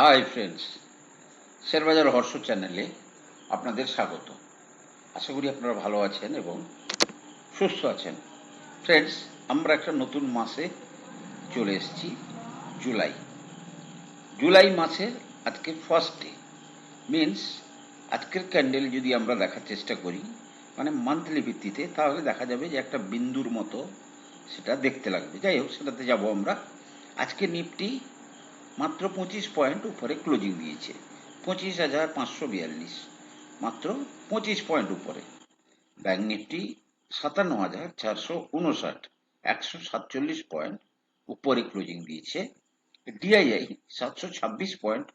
Hi friends শেয়ারবাজার হর্ষ চ্যানেলে আপনাদের স্বাগত। আশা করি আপনারা ভালো আছেন এবং সুস্থ আছেন। ফ্রেন্ডস আমরা একটা নতুন মাসে চলে এসেছি জুলাই জুলাই মাসের আজকে ফার্স্ট ডে মিন্স আজকের ক্যান্ডেল যদি আমরা দেখার চেষ্টা করি মানে মান্থলি ভিত্তিতে, তাহলে দেখা যাবে যে একটা বিন্দুর মতো সেটা দেখতে লাগবে। যাই হোক, সেটাতে যাব আমরা। আজকে নিফটি মাত্র পঁচিশ পয়েন্ট উপরে ক্লোজিং দিয়েছে। পঁচিশ হাজার পাঁচশো বিয়াল্লিশ। মাত্র পঁচিশ পয়েন্ট উপরে। ব্যাঙ্ক নিফটি সাতান্ন হাজার চারশো উনষাট। একশো সাতচল্লিশ পয়েন্ট উপরে ক্লোজিং দিয়েছে। ডিআইআই সাতশো ছাব্বিশ পয়েন্ট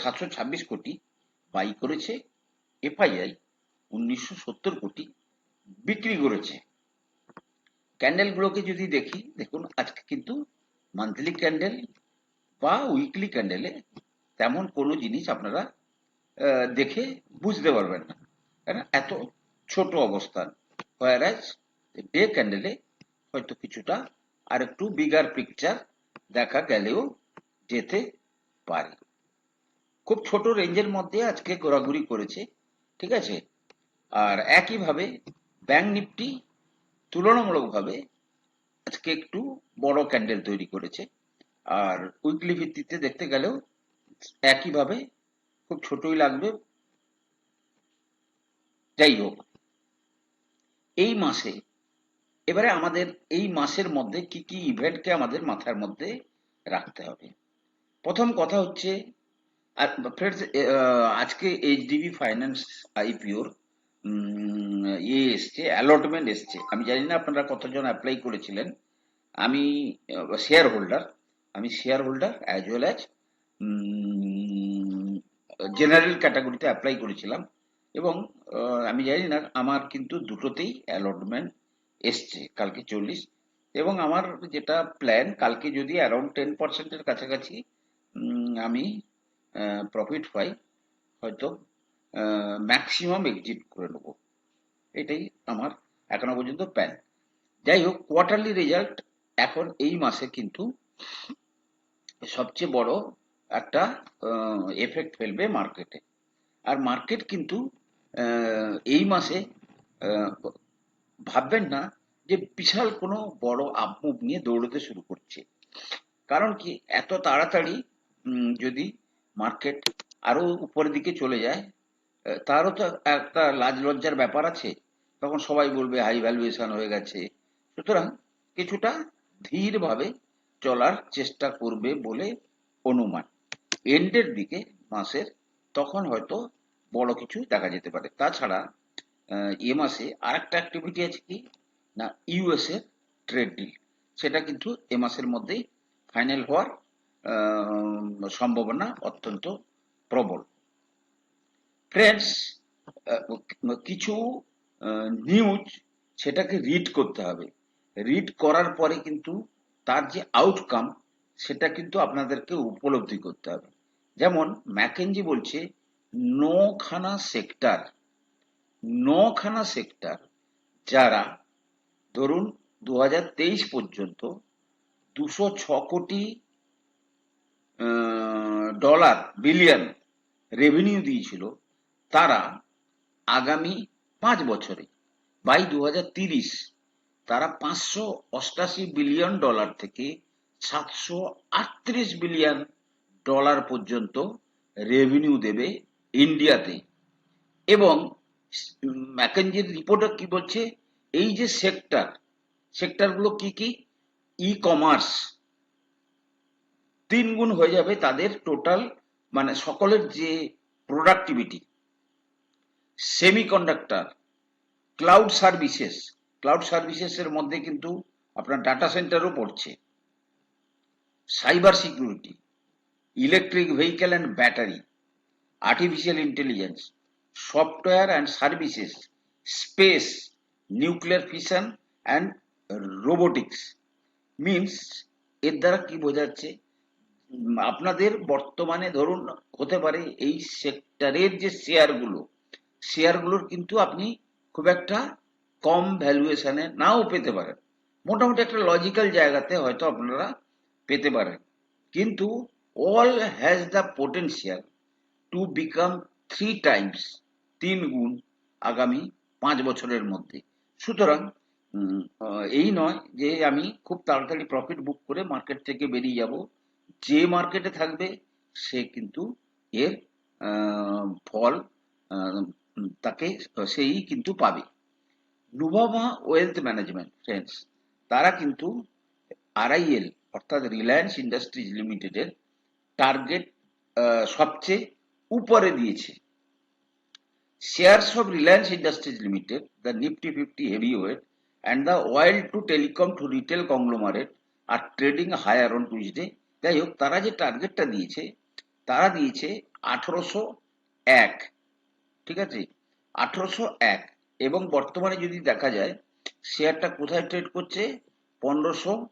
সাতশো ছাব্বিশ কোটি বাই করেছে। এফআইআই উনিশশো সত্তর কোটি বিক্রি করেছে। ক্যান্ডেলগুলোকে যদি দেখি, দেখুন, আজকে কিন্তু মান্থলি ক্যান্ডেল বা উইকলি ক্যান্ডেলে তেমন কোনো জিনিস আপনারা দেখে বুঝতে পারবেন না। কেন? এত ছোট অবস্থান হোয়ারাজ ডে ক্যান্ডেলে হয়তো কিছুটা আর একটু বিগার পিকচার দেখা গেলেও যেতে পারে। খুব ছোট রেঞ্জের মধ্যে আজকে ঘোরাঘুরি করেছে, ঠিক আছে? আর একইভাবে ব্যাংক নিফটি তুলনামূলকভাবে আজকে একটু বড় ক্যান্ডেল তৈরি করেছে। আর উইকলি ভিত্তিতে দেখতে গেলেও একইভাবে খুব ছোটই লাগবে। যাই হোক এই মাসে এবারে আমাদের এই মাসের মধ্যে কি কি ইভেন্টকে আমাদের মাথার মধ্যে রাখতে হবে? প্রথম কথা হচ্ছে আহ, আজকে এইচডিবি ফাইন্যান্স আইপিওর ইয়ে এসছে অ্যালটমেন্ট এসছে। আমি জানি না আপনারা কতজন অ্যাপ্লাই করেছিলেন। আমি শেয়ার হোল্ডার আমি share holder as well as general ক্যাটাগরিতে অ্যাপ্লাই করেছিলাম। এবং আমি জানি না, আমার কিন্তু দুটোতেই অ্যালটমেন্ট এসছে কালকে চল্লিশ। এবং আমার যেটা প্ল্যান কালকে যদি অ্যারাউন্ড টেন পার্সেন্টের কাছাকাছি আমি প্রফিট পাই, হয়তো ম্যাক্সিমাম এক্সিট করে নেব। এটাই আমার এখনও পর্যন্ত প্ল্যান যাই হোক কোয়ার্টারলি রেজাল্ট এখন এই মাসে কিন্তু সবচেয়ে বড় একটা এফেক্ট ফেলবে মার্কেটে আর মার্কেট কিন্তু এই মাসে ভাববেন না যে বিশাল কোনো বড় আপমুভ নিয়ে দৌড়তে শুরু করছে। কারণ কি? এত তাড়াতাড়ি যদি মার্কেট আরও উপরের দিকে চলে যায় তারও তো একটা লাজ লজ্জার ব্যাপার আছে। তখন সবাই বলবে হাই ভ্যালুয়েশন হয়ে গেছে। সুতরাং কিছুটা ধীরভাবে চলার চেষ্টা করবে বলে অনুমান। এন্ডের দিকে মাসের তখন হয়তো বড় কিছু দেখা যেতে পারে। তাছাড়া এ মাসে আরেকটা অ্যাক্টিভিটি আছে কি? না ইউএস এর ট্রেড ডিল সেটা কিন্তু এ মাসের মধ্যেই ফাইনাল হওয়ার সম্ভাবনা অত্যন্ত প্রবল। ফ্রেন্ডস কিছু নিউজ সেটাকে রিড করতে হবে। রিড করার পরে কিন্তু তার যে আউটকাম সেটা কিন্তু আপনাদেরকে উপলব্ধি করতে হবে। যেমন ম্যাকেনজি বলছে, নখানা সেক্টর নখানা সেক্টর যারা ধরুন দু হাজার তেইশ পর্যন্ত দুশো ছ কোটি ডলার বিলিয়ন রেভিনিউ দিয়েছিল, তারা আগামী পাঁচ বছরে বাই দু তারা পাঁচশো অষ্টাশি বিলিয়ন ডলার থেকে সাতশো আটত্রিশ বিলিয়ন ডলার পর্যন্ত রেভিনিউ দেবে ইন্ডিয়াতে। এবং ম্যাকেনজির রিপোর্টে কি বলছে? এই যে সেক্টর সেক্টরগুলো কি কি? ই কমার্স তিন গুণ হয়ে যাবে তাদের টোটাল মানে সকলের যে productivity semiconductor cloud services cloud সার্ভিসেসের মধ্যে কিন্তু আপনার ডাটা সেন্টারও পড়ছে। Cyber security, electric vehicle and battery, artificial intelligence, software and services, space, nuclear fission and robotics. Means, এর দ্বারা কি বোঝাচ্ছে? আপনাদের বর্তমানে ধরুন, হতে পারে এই সেক্টরের যে শেয়ারগুলো, শেয়ারগুলোর কিন্তু আপনি খুব একটা কম ভ্যালুয়েশনে নাও পেতে পারেন মোটামুটি একটা লজিক্যাল জায়গাতে হয়তো আপনারা পেতে পারেন। কিন্তু all has the potential to become three times তিন গুণ আগামী পাঁচ বছরের মধ্যে। সুতরাং এই নয় যে আমি খুব তাড়াতাড়ি প্রফিট বুক করে মার্কেট থেকে বেরিয়ে যাব। যে মার্কেটে থাকবে, সে কিন্তু এর ফল তাকে, সেই কিন্তু পাবে। নুভাবা ওয়েলথ ম্যানেজমেন্ট ফ্রেন্ডস তারা কিন্তু আরআইএল অর্থাৎ রিলায়েন্স ইন্ডাস্ট্রিজ লিমিটেডের টার্গেট সবচেয়ে উপরে দিয়েছে। Shares of Reliance Industries limited the Nifty fifty heavy weight and the wild to telecom to retail conglomerate are trading higher on Tuesday যাই হোক তারা যে টার্গেটটা দিয়েছে, তারা দিয়েছে আঠেরোশো এক। ঠিক আছে? আঠেরোশো এক। এবং বর্তমানে যদি দেখা যায়, শেয়ারটা কোথায় ট্রেড করছে? পনেরোশো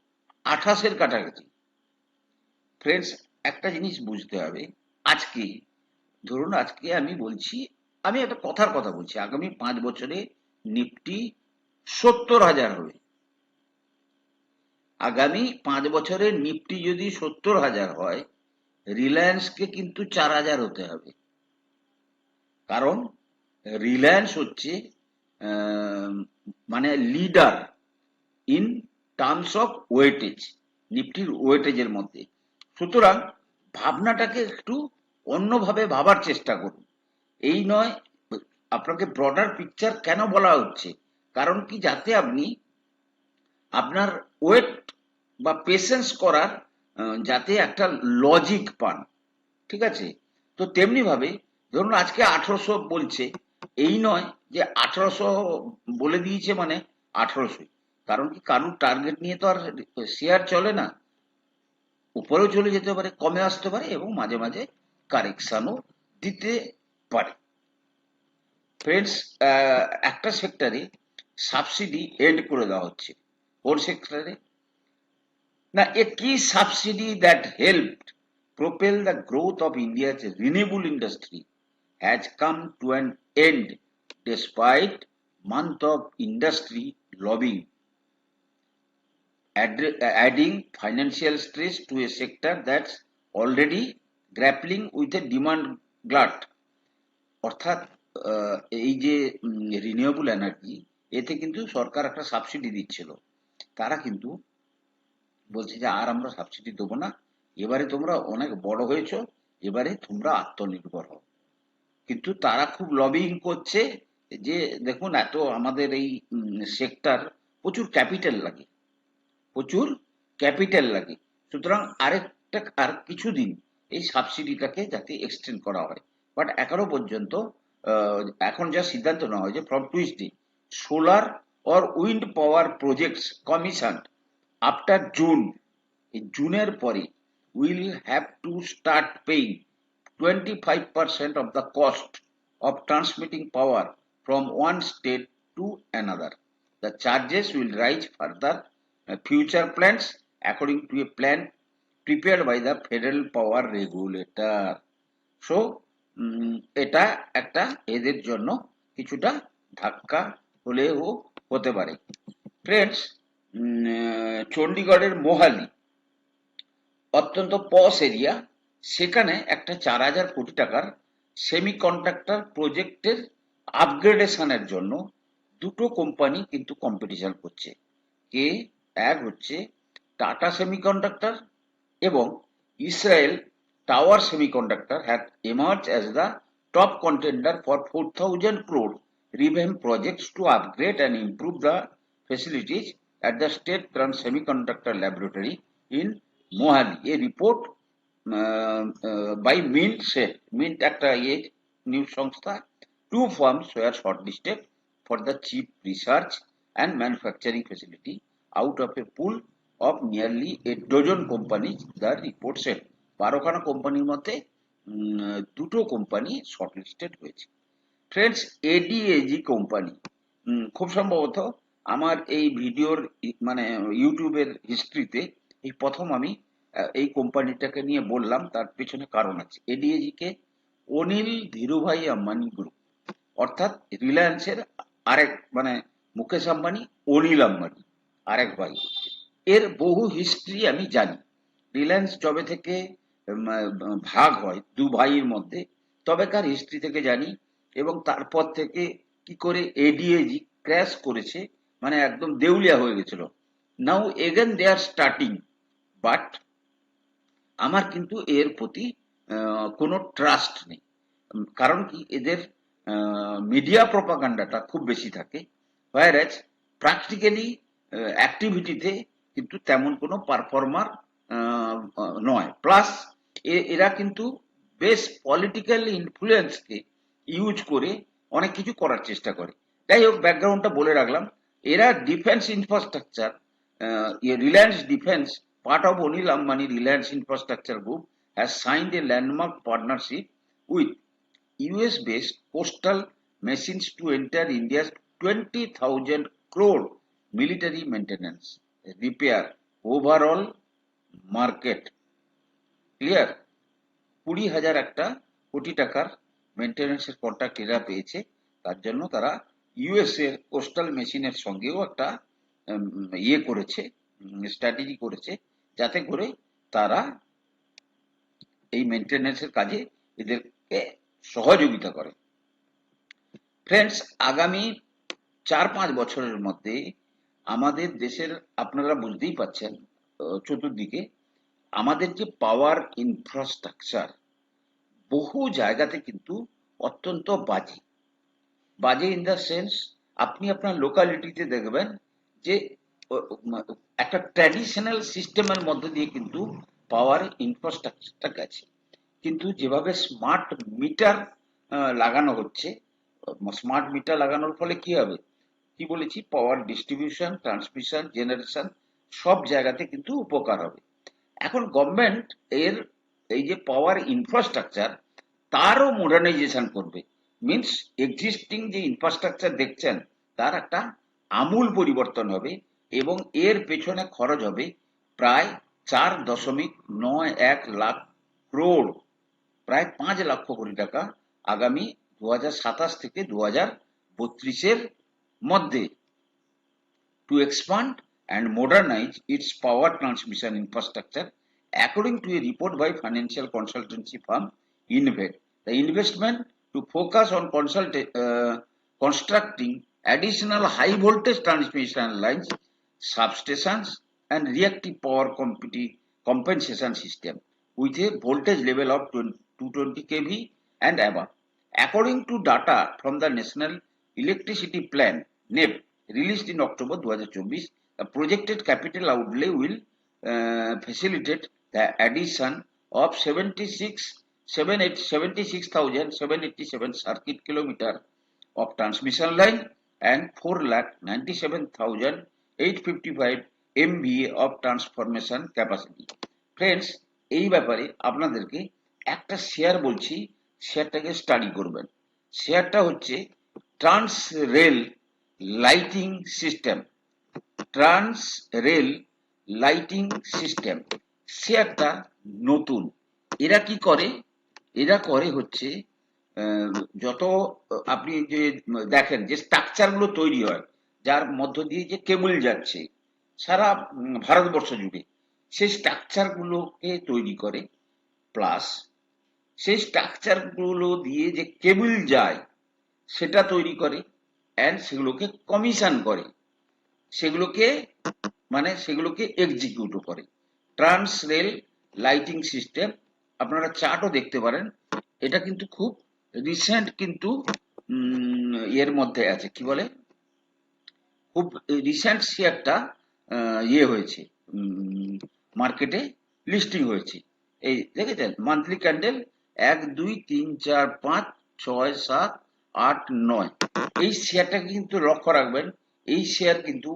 আঠাশের কাছাকাছি। ফ্রেন্ডস একটা জিনিস বুঝতে হবে, আজকে, ধরুন আজকে আমি বলছি, আমি একটা কথার কথা বলছি, আগামী পাঁচ বছরে নিফটি সত্তর হাজার হবে। আগামী পাঁচ বছরে নিফটি যদি সত্তর হাজার হয়, রিলায়েন্সকে কিন্তু চার হাজার হতে হবে। কারণ, রিলায়েন্স হচ্ছে মানে leader in terms of weightage নিফটির ওয়েটেজের মধ্যে। সুতরাং ভাবনাটাকে একটু অন্যভাবে ভাবার চেষ্টা করুন। এই নয়, আপনাকে ব্রডার পিকচার কেন বলা হচ্ছে? কারণ কি যাতে আপনি আপনার ওয়েট বা পেশেন্স করার যাতে একটা লজিক পান। ঠিক আছে? তো তেমনি ভাবে ধরুন আজকে আঠারোশো বলছে এই নয় যে আঠারোশো বলে দিয়েছে মানে আঠারোশো কারণ কি? কারুর টার্গেট নিয়ে তো আর শেয়ার চলে না। উপরেও চলে যেতে পারে, কমে আসতে পারে এবং মাঝে মাঝে কারেকশনও দিতে পারে। ফ্রেন্ডস একটা সেক্টরে সাবসিডি এন্ড করে দেওয়া হচ্ছে। কোন সেক্টরে না এ কি subsidy that help propel the growth of India's renewable industry has come to an end despite month of industry lobbying, add- adding financial stress to a sector that's already grappling with a demand glut. অর্থাৎ এই যে renewable energy এতে কিন্তু সরকার একটা subsidy দিচ্ছিল তারা কিন্তু বলছে যে আর আমরা সাবসিডি দেবো না এবারে তোমরা অনেক বড় হয়েছো এবারে তোমরা আত্মনির্ভর হও কিন্তু তারা খুব লবিং করছে যে, দেখুন, এত আমাদের এই সেক্টর প্রচুর ক্যাপিটাল লাগে। প্রচুর ক্যাপিটাল লাগে। সুতরাং আরেকটা, আর কিছুদিন এই সাবসিডিটাকে যাতে এক্সটেন্ড করা হয়। বাট এখনও পর্যন্ত এখন যা সিদ্ধান্ত নেওয়া হয়েছে from Tuesday solar or wind power projects commission after June জুনের পরে will have to start paying twenty five percent of the cost of transmitting power from one state to another. The charges will rise further. uh, future plans according to a plan prepared by the Federal Power Regulator. So, um, এটা একটা এদের জন্য কিছুটা ধাক্কা হলেও হতে পারে friends চণ্ডীগড়ের Mohali অত্যন্ত পস এরিয়া সেখানে একটা চার হাজার কোটি টাকার সেমিকন্ডাক্টর প্রজেক্টের আপগ্রেডেশনের জন্য দুটো কোম্পানি কিন্তু কম্পিটিশন করছে কে এক হচ্ছে টাটা সেমিকন্ডাক্টর এবং Israel tower semiconductor have emerge as the top contender for four thousand crore revamp projects to upgrade and improve the facilities at the state-run semiconductor laboratory in Mohali. A report by Mint say Mint একটা ইয়ে news সংস্থা two firms were short listed for the chip research and manufacturing facility out of a pool of nearly a dozen company the report said বারোখানা কোম্পানির মধ্যে দুটো company short listed হয়েছে friends ADAG company খুব সম্ভবত আমার এই ভিডিওর মানে ইউটিউবের হিস্ট্রিতে এই প্রথম আমি এই কোম্পানিটাকে নিয়ে বললাম, তার পেছনে কারণ আছে। এডিএজি কে অনিল ধীরুভাই আম্বানি গ্রুপ, অর্থাৎ রিলায়েন্সের আরেক মানে মুকেশ আম্বানি, অনিল আম্বানি, আরেক ভাই। এর বহু হিস্ট্রি আমি জানি। রিলায়েন্স জবে থেকে ভাগ হয় দু ভাইয়ের মধ্যে, তবেকার হিস্ট্রি থেকে জানি এবং তারপর থেকে কি করে এডিএজি ক্র্যাশ করেছে মানে একদম দেউলিয়া হয়ে গেছিল। Now again they are starting, but আমার কিন্তু এর প্রতি কোনো ট্রাস্ট নেই। কারণ কি, এদের মিডিয়া প্রপাগান্ডাটা খুব বেশি থাকে। হোয়ার প্র্যাকটিক্যালি অ্যাক্টিভিটিতে কিন্তু তেমন কোনো পারফর্মার নয়। প্লাস এরা কিন্তু বেশ পলিটিক্যাল ইনফ্লুয়েন্সকে ইউজ করে অনেক কিছু করার চেষ্টা করে। যাই হোক ব্যাকগ্রাউন্ডটা বলে রাখলাম। এরা defence infrastructure Reliance defence part of Anil Ambani Reliance Infrastructure Group has signed a landmark partnership with US based coastal machines to enter India's 20,000 crore military maintenance repair overall market. Clear কুড়ি হাজার একটা কোটি টাকার মেনটেন্যান্সের contract এরা পেয়েছে তার জন্য তারা ইউএস এর কোস্টাল মেশিনের সঙ্গেও একটা ইয়ে করেছে স্ট্র্যাটেজি করেছে যাতে করে তারা এই মেনটেন্যান্সের কাজে এদেরকে সহযোগিতা করে। ফ্রেন্ডস আগামী চার পাঁচ বছরের মধ্যে আমাদের দেশের, আপনারা বুঝতেই পাচ্ছেন চতুর্দিকে আমাদের যে পাওয়ার ইনফ্রাস্ট্রাকচার বহু জায়গাতে কিন্তু অত্যন্ত বাজে। বাজে ইন দ্য সেন্স আপনি আপনার লোকালিটিতে দেখবেন যে একটা ট্র্যাডিশনাল সিস্টেমের মধ্যে দিয়ে কিন্তু পাওয়ার ইনফ্রাস্ট্রাকচারটা গেছে। কিন্তু যেভাবে স্মার্ট মিটার লাগানো হচ্ছে স্মার্ট মিটার লাগানোর ফলে কি হবে? কি বলেছি? পাওয়ার ডিস্ট্রিবিউশন ট্রান্সমিশন জেনারেশন সব জায়গাতে কিন্তু উপকার হবে। এখন গভর্নমেন্ট এর এই যে পাওয়ার ইনফ্রাস্ট্রাকচার তারও মডার্নাইজেশন করবে। মিন্স এক্সিস্টিং যে ইনফ্রাস্ট্রাকচার দেখছেন, তার একটা আমূল পরিবর্তন হবে। এবং এর পেছনে খরচ হবে প্রায় চার দশমিক নয় এক লাখ ক্রোড় প্রায় পাঁচ লক্ষ কোটি টাকা আগামী দু সাতাশ থেকে দু হাজার বত্রিশের মধ্যে। To expand and modernise its power transmission infrastructure according to a report by financial consultancy firm invade the investment to focus on consult constructing additional high voltage transmission line substations and reactive power compensation system with a voltage level of 220 kV and above. According to data from the National Electricity Plan (NEP) released in October 2024, the projected capital outlay will uh, facilitate the addition of 76 76,787 circuit kilometer of transmission line and 4,97,000 855 MVA of transformation capacity friends এই ব্যাপারে আপনাদেরকে একটা share বলছি শেয়ারটাকে study করবেন। শেয়ারটা হচ্ছে trans rail lighting system trans rail lighting system শেয়ারটা নতুন। এরা কি করে? এরা করে হচ্ছে যত আপনি যে দেখেন যে স্ট্রাকচারগুলো তৈরি হয় যার মধ্য দিয়ে যে কেবল যাচ্ছে, সারা ভারতবর্ষ জুড়ে সেই স্ট্রাকচার গুলোকে তৈরি করে প্লাস সেই স্ট্রাকচারগুলো দিয়ে যে কেবল যায়, সেটা তৈরি করে অ্যান্ড সেগুলোকে কমিশন করে, সেগুলোকে মানে সেগুলোকে এক্সিকিউটও করে। ট্রান্স রেল লাইটিং সিস্টেম আপনারা চার্টও দেখতে পারেন, এটা কিন্তু খুব রিসেন্ট কিন্তু এর মধ্যে আছে, কি বলে? খুব রিসেন্ট শেয়ারটা ইয়ে হয়েছে মার্কেটে লিস্টিং হয়েছে। এই দেখেছেন? মান্থলি ক্যান্ডেল এক, দুই, তিন, চার, পাঁচ, ছয়, সাত, আট, নয়। এই শেয়ারটাকে কিন্তু লক্ষ্য রাখবেন, এই শেয়ার কিন্তু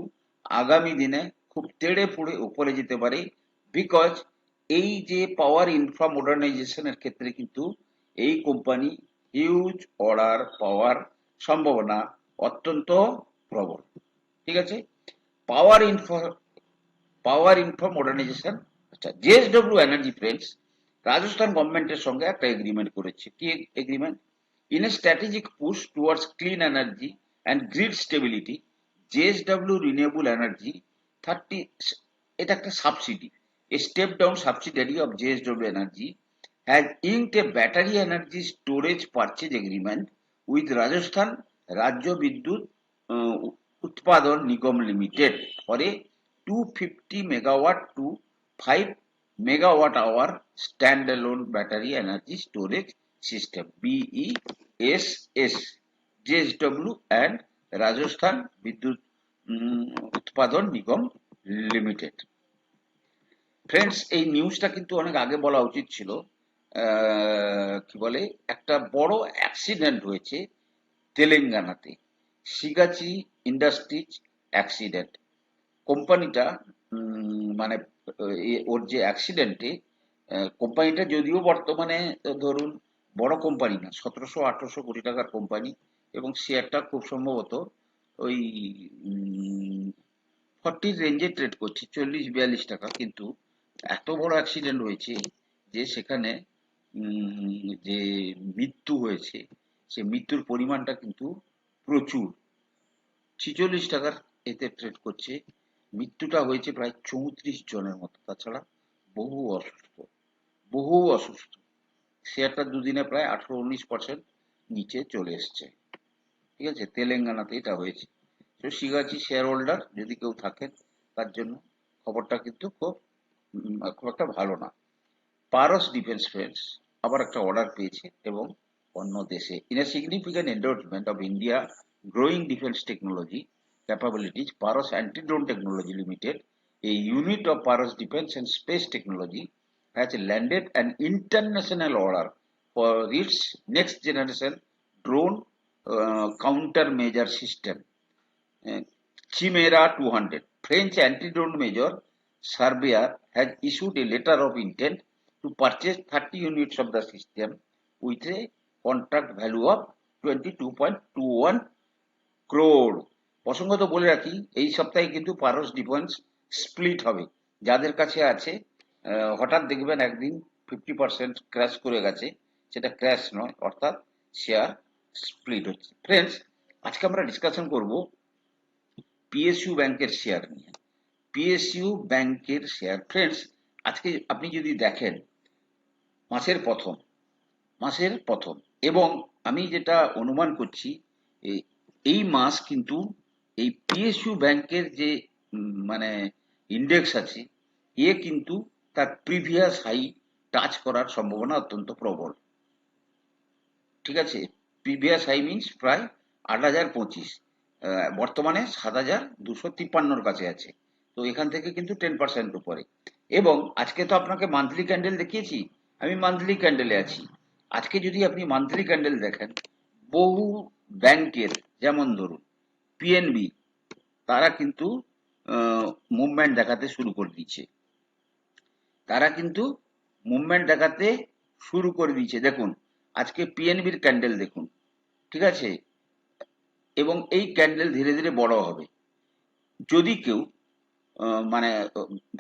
আগামী দিনে খুব তেড়ে ফুড়ে উপরে যেতে পারে বিকজ এই যে পাওয়ার ইনফ্রা মডার্নাইজেশনের ক্ষেত্রে কিন্তু এই কোম্পানি হিউজ অর্ডার পাওয়ার সম্ভাবনা অত্যন্ত প্রবল। ঠিক আছে? Power infra power infra modernisation আচ্ছা জেএসডব্লিউ এনার্জি ফ্রেন্ডস রাজস্থান গভর্নমেন্টের সঙ্গে একটা এগ্রিমেন্ট করেছে। কি agreement in a strategic push towards clean energy and grid stability JSW renewable energy thirty এটা একটা subsidy a step down subsidiary of energy Energy, has a battery energy storage storage purchase with Rajasthan Rajya Rajya Utpadan Nigam limited পরে two fifty megawatt two five megawatt hour standalone battery energy storage system B E S S JSW and Rajasthan Vidyut Utpadan Nigam limited friends এই নিউজটা কিন্তু অনেক আগে বলা উচিত ছিল। কি বলে? একটা বড় অ্যাক্সিডেন্ট হয়েছে তেলেঙ্গানাতে। Sigachi industries accident. কোম্পানিটা মানে ওর যে অ্যাক্সিডেন্টে কোম্পানিটা যদিও বর্তমানে ধরুন, বড় কোম্পানি না, সতেরোশো, আঠারোশো কোটি টাকার কোম্পানি এবং শেয়ারটা খুব সম্ভবত ওই ফর্টির রেঞ্জে ট্রেড করছে, চল্লিশ, বিয়াল্লিশ টাকা। কিন্তু এত বড় অ্যাক্সিডেন্ট হয়েছে যে সেখানে যে মৃত্যু হয়েছে, সে মৃত্যুর পরিমাণটা কিন্তু প্রচুর। ছিচল্লিশ টাকার এতে ট্রেড করছে। মৃত্যুটা হয়েছে প্রায় চৌত্রিশ জনের মতো। তাছাড়া বহু অসুস্থ বহু অসুস্থ। শেয়ারটা দুদিনে প্রায় আঠারো উনিশ পার্সেন্ট নিচে চলে এসছে। ঠিক আছে? তেলেঙ্গানাতে এটা হয়েছে। তো শিগাচি শেয়ার হোল্ডার যদি কেউ থাকেন, তার জন্য খবরটা কিন্তু খুব খুব একটা ভালো না। পারস ডিফেন্স ফ্রেন্ডস আবার একটা অর্ডার পেয়েছে এবং অন্য দেশে। In a significant endorsement of India growing defense technology capabilities, Paras Anti-Drone Technology Limited, a unit of Paras Defense and Space Technology, has landed an international order for its next generation drone uh, countermeasure system, uh, Chimera 200. French anti-drone major, Serbia has issued a letter of intent to purchase 30 units of the system with a contract value of 22.21 crore প্রসঙ্গত বলে রাখি, এই সপ্তাহে কিন্তু পারস defence split হবে। যাদের কাছে আছে হঠাৎ দেখবেন একদিন ফিফটি পার্সেন্ট ক্র্যাশ করে গেছে, সেটা ক্র্যাশ নয়, অর্থাৎ শেয়ার স্প্লিট হচ্ছে। ফ্রেন্ডস আজকে আমরা ডিসকাশন করব পিএসইউ ব্যাংকের শেয়ার নিয়ে। পিএসইউ ব্যাংকের শেয়ার ফ্রেন্ডস আজকে আপনি যদি দেখেন, মাসের প্রথম মাসের প্রথম, এবং আমি যেটা অনুমান করছি এই মাস কিন্তু এই পিএসইউ ব্যাংকের যে মানে ইন্ডেক্স আছে, এ কিন্তু তার প্রিভিয়াস হাই টাচ করার সম্ভাবনা অত্যন্ত প্রবল। ঠিক আছে? প্রিভিয়াস হাই মিনস প্রায় আট হাজার পঁচিশ বর্তমানে সাত হাজার দুশো তিপ্পান্নর কাছে আছে। তো এখান থেকে কিন্তু টেন পার্সেন্ট উপরে। এবং আজকে তো আপনাকে মান্থলি ক্যান্ডেল দেখিয়েছি, আমি মান্থলি ক্যান্ডেলে আছি। আজকে যদি আপনি মান্থলি ক্যান্ডেল দেখেন, বহু ব্যাংকের যেমন ধরুন পিএনবি তারা কিন্তু মুভমেন্ট দেখাতে শুরু করে দিচ্ছে তারা কিন্তু মুভমেন্ট দেখাতে শুরু করে দিয়েছে। দেখুন, আজকে পিএনবির ক্যান্ডেল দেখুন, ঠিক আছে? এবং এই ক্যান্ডেল ধীরে ধীরে বড় হবে। যদি কেউ মানে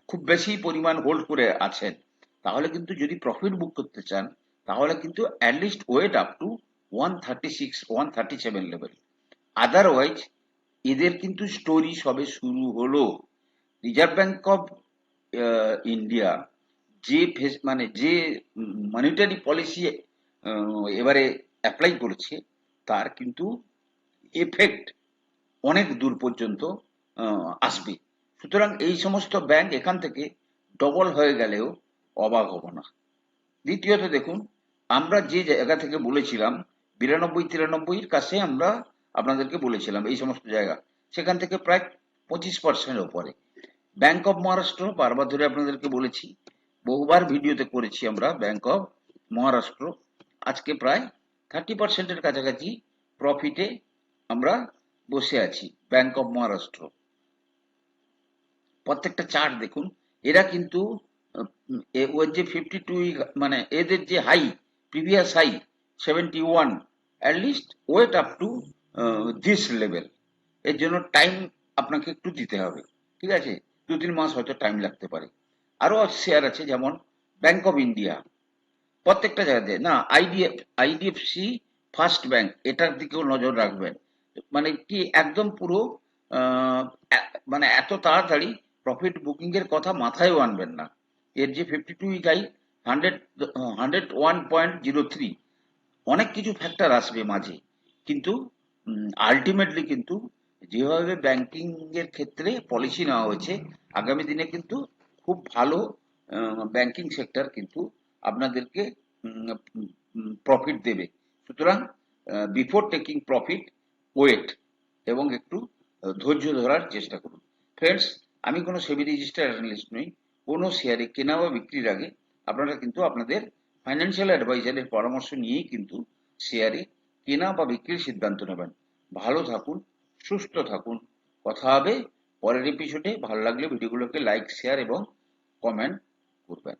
খুব বেশি পরিমাণ হোল্ড করে আছেন, তাহলে কিন্তু যদি প্রফিট বুক করতে চান, তাহলে কিন্তু at least wait up to one thirty six one thirty seven level otherwise এদের কিন্তু স্টোরি সবে শুরু হলো। রিজার্ভ ব্যাংক অফ ইন্ডিয়া যে ফেস- মানে যে মনিটারি পলিসি এবারে অ্যাপ্লাই করেছে, তার কিন্তু এফেক্ট অনেক দূর পর্যন্ত আসবে। সুতরাং এই সমস্ত ব্যাংক এখান থেকে ডবল হয়ে গেলেও অবাক হব না। দ্বিতীয়ত দেখুন, আমরা যে জায়গা থেকে বলেছিলাম, বিরানব্বই তিরানব্বইয়ের কাছে আমরা আপনাদেরকে বলেছিলাম, এই সমস্ত জায়গা। সেখান থেকে প্রায় পঁচিশ পার্সেন্ট ওপরে। ব্যাংক অফ মহারাষ্ট্র বারবার ধরে আপনাদেরকে বলেছি, বহুবার ভিডিওতে করেছি আমরা ব্যাংক অফ মহারাষ্ট্র আজকে প্রায় থার্টি পার্সেন্টের কাছাকাছি প্রফিটে আমরা বসে আছি ব্যাংক অফ মহারাষ্ট্র প্রত্যেকটা চার্ট দেখুন, এরা কিন্তু ওর যে ফিফটি টু মানে এদের যে high previous high seventy one at least wait up to this level এর জন্য টাইম আপনাকে একটু দিতে হবে, ঠিক আছে? দু, তিন মাস হয়তো টাইম লাগতে পারে। আরও শেয়ার আছে, যেমন ব্যাংক অফ ইন্ডিয়া প্রত্যেকটা জায়গাতে, না আইডিএফ আইডিএফসি ফার্স্ট ব্যাংক এটার দিকেও নজর রাখবেন। মানে কি, একদম পুরো মানে এত তাড়াতাড়ি প্রফিট বুকিংয়ের কথা মাথায়ও আনবেন না। এর যে fifty two high hundred hundred one point zero three অনেক কিছু ফ্যাক্টর আসবে মাঝে। কিন্তু আলটিমেটলি কিন্তু যেভাবে ব্যাংকিং এর ক্ষেত্রে পলিসি নেওয়া হয়েছে, আগামী দিনে কিন্তু খুব ভালো ব্যাংকিং সেক্টর কিন্তু আপনাদেরকে প্রফিট দেবে। সুতরাং বিফোর টেকিং প্রফিট ওয়েট এবং একটু ধৈর্য ধরার চেষ্টা করুন। ফ্রেন্ডস আমি কোনো সেবি রেজিস্টার অ্যানালিস্ট নই, কোনো শেয়ারে কেনা বা বিক্রির আগে আপনারা কিন্তু আপনাদের ফাইন্যান্সিয়াল অ্যাডভাইজারের পরামর্শ নিয়েই কিন্তু শেয়ারে কেনা বা বিক্রির সিদ্ধান্ত নেবেন। ভালো থাকুন, সুস্থ থাকুন। কথা হবে পরের এপিসোডে ভালো লাগলে ভিডিওগুলোকে লাইক শেয়ার এবং কমেন্ট করবেন।